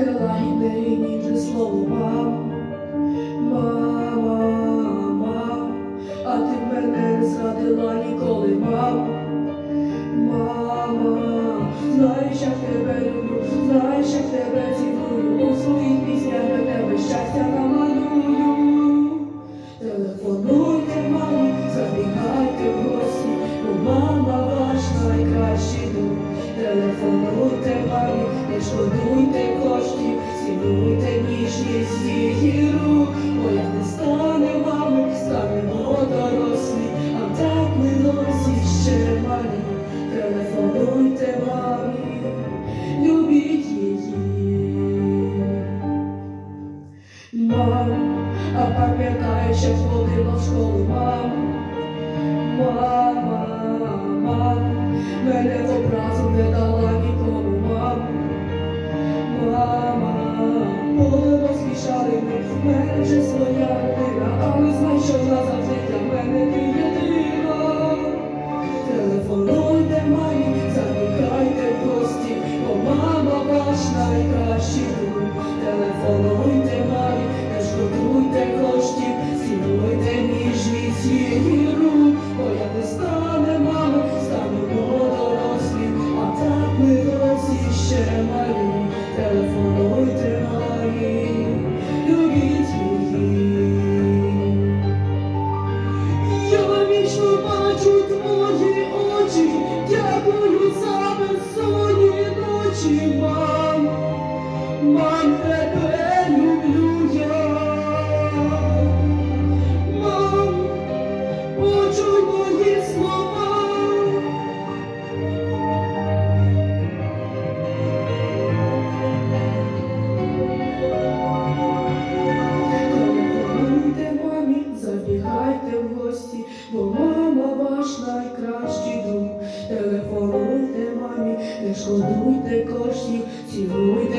крила йде, слово мама, мама, мама, а ти мене не зрадила ніколи, мама, мама, знаєш, як тебе люблю, знаєш, як тебе зі. шкодуйте коштів, цінуйте ніжність її рук, бо як не стане мами, станемо дорослі, а так ми досі ще малі, телефонуйте мамі, любіть її. Мам, а пам'ятаєш, як ходила в школу мам, мама, мам, мене вишнів цілуй